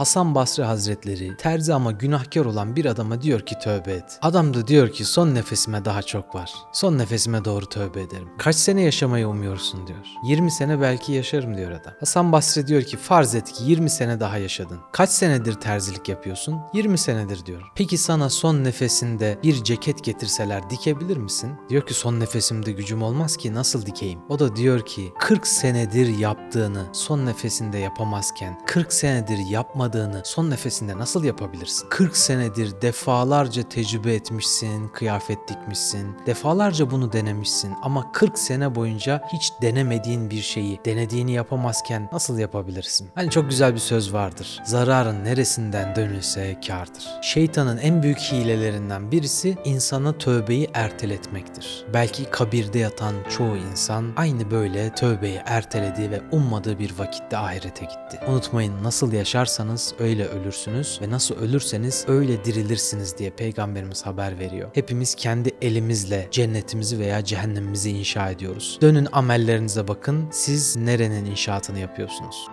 Hasan Basri Hazretleri terzi ama günahkar olan bir adama diyor ki tövbe et. Adam da diyor ki son nefesime daha çok var. Son nefesime doğru tövbe ederim. Kaç sene yaşamayı umuyorsun diyor. 20 sene belki yaşarım diyor adam. Hasan Basri diyor ki farz et ki 20 sene daha yaşadın. Kaç senedir terzilik yapıyorsun? 20 senedir diyor. Peki sana son nefesinde bir ceket getirseler dikebilir misin? Diyor ki son nefesimde gücüm olmaz ki nasıl dikeyim? O da diyor ki 40 senedir yaptığını son nefesinde yapamazken 40 senedir yapmadığını son nefesinde nasıl yapabilirsin? 40 senedir defalarca tecrübe etmişsin, kıyafet dikmişsin, defalarca bunu denemişsin ama 40 sene boyunca hiç denemediğin bir şeyi denediğini yapamazken nasıl yapabilirsin? Hani çok güzel bir söz vardır. Zararın neresinden dönülse kârdır. Şeytanın en büyük hilelerinden birisi insana tövbeyi erteletmektir. Belki kabirde yatan çoğu insan aynı böyle tövbeyi erteledi ve ummadığı bir vakitte ahirete gitti. Unutmayın nasıl yaşarsanız öyle ölürsünüz ve nasıl ölürseniz öyle dirilirsiniz diye peygamberimiz haber veriyor. Hepimiz kendi elimizle cennetimizi veya cehennemimizi inşa ediyoruz. Dönün amellerinize bakın siz nerenin inşaatını yapıyorsunuz?